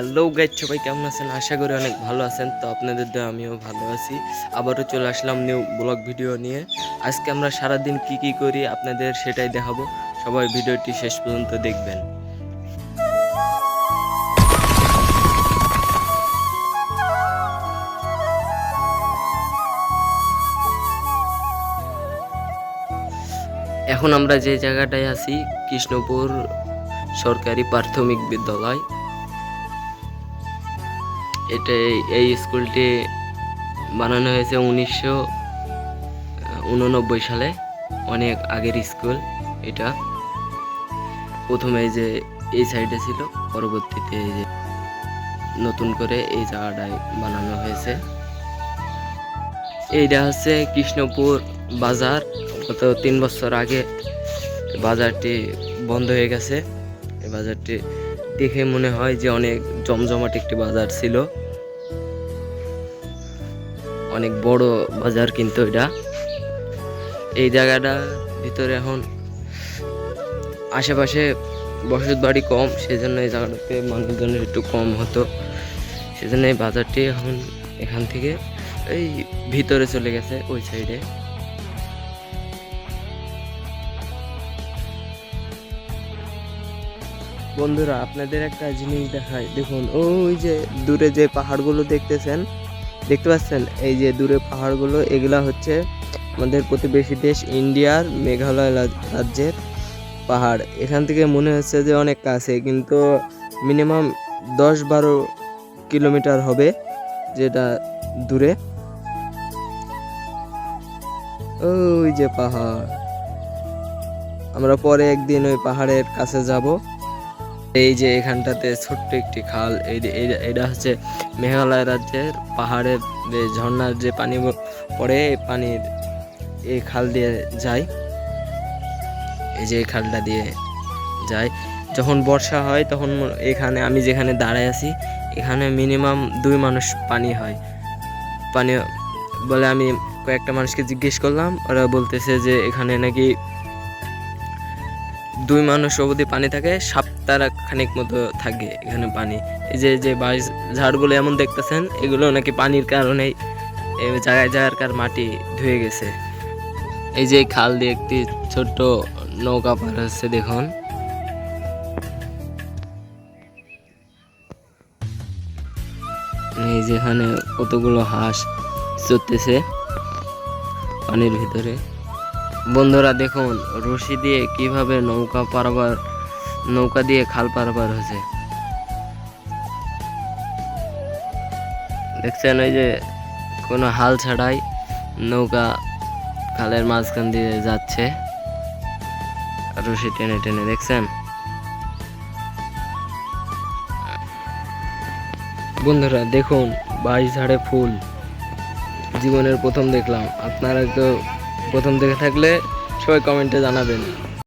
Hello guide সবাই কেমন আছেন? আশা করি অনেক ভালো আছেন। তো আপনাদের দয়া, আমিও ভালো আছি। আবারও চলে আসলাম নিউ ব্লগ ভিডিও নিয়ে। আজকে আমরা সারাদিন কি কি করি আপনাদের সেটাই দেখাবো। সবাই ভিডিওটি শেষ পর্যন্ত দেখবেন। এখন আমরা যে জায়গাটায় আছি, কৃষ্ণপুর সরকারি প্রাথমিক বিদ্যালয়। এটা এই স্কুলটি বানানো হয়েছে উনিশশো উননব্বই সালে। অনেক আগের স্কুল এটা। প্রথমে যে এই সাইডে ছিল, পরবর্তীতে এই যে নতুন করে এই জায়গাটায় বানানো হয়েছে। এইটা হচ্ছে কৃষ্ণপুর বাজার। গত তিন বছর আগে বাজারটি বন্ধ হয়ে গেছে। এই বাজারটি দেখে মনে হয় যে অনেক জমজমাট একটি বাজার ছিল। অনেক বড় বাজার কিন্তু এটা। এই জায়গাটা ভিতরে এখন আশেপাশে বসত বাড়ি কম, সেজন্য এই জায়গাটাতে মানুষজনের একটু কম হতো। সেজন্য এই বাজারটি এখন এখান থেকে এই ভিতরে চলে গেছে ওই সাইডে বন্ধুরা, আপনাদের একটা জিনিস দেখায় দেখুন, ওই যে দূরে যে পাহাড়গুলো দেখতেছেন দেখতে পাচ্ছেন? এই যে দূরে পাহাড়গুলো, এগুলা হচ্ছে আমাদের প্রতিবেশী দেশ ইন্ডিয়ার মেঘালয় রাজ্যের পাহাড়। এখান থেকে মনে হচ্ছে যে অনেক কাছে, কিন্তু মিনিমাম দশ বারো কিলোমিটার হবে যেটা দূরে। ওই যে পাহাড়। আমরা পরে একদিন ওই পাহাড়ের কাছে যাব। এই যে এখানটাতে ছোট্ট একটি খাল, এই এটা হচ্ছে মেঘালয় রাজ্যের পাহাড়ের যে ঝর্ণার যে পানি পড়ে পানির এই খাল দিয়ে যায়। এই যে এই খালটা দিয়ে যায়। যখন বর্ষা হয়, তখন এখানে আমি যেখানে দাঁড়ায় আছি, এখানে মিনিমাম দুই মানুষ পানি হয়। পানি বলে আমি কয়েকটা মানুষকে জিজ্ঞেস করলাম, ওরা বলতেছে যে এখানে নাকি দুই মানুষ অবধি পানি থাকে সপ্তাহ খানিক মতো থাকে এখানে পানি। এই যে যে বাঁশ ঝাড়গুলো এমন দেখতেছেন, এগুলো নাকি পানির কারণেই এই জায়গায় জায়গার মাটি ধুয়ে গেছে। এই যে খাল দিয়ে একটি ছোট্ট নৌকা পার হচ্ছে, দেখুন। এই যেখানে কতগুলো হাঁস চড়তেছে পানির ভিতরে। বন্ধুরা, দেখুন, রশি দিয়ে কীভাবে নৌকা পারাবার নৌকা দিয়ে খাল পারাবার হয়েছে। দেখছেন, ওই যে কোনো হাল ছাড়াই নৌকা খালের মাঝখান দিয়ে যাচ্ছে। রশি টেনে টেনে, দেখছেন? বন্ধুরা, দেখুন বাইশ ঝাড়ে ফুল। জীবনের প্রথম দেখলাম। আপনারা তো প্রথম দেখে থাকলে সবাই কমেন্টে জানাবেন।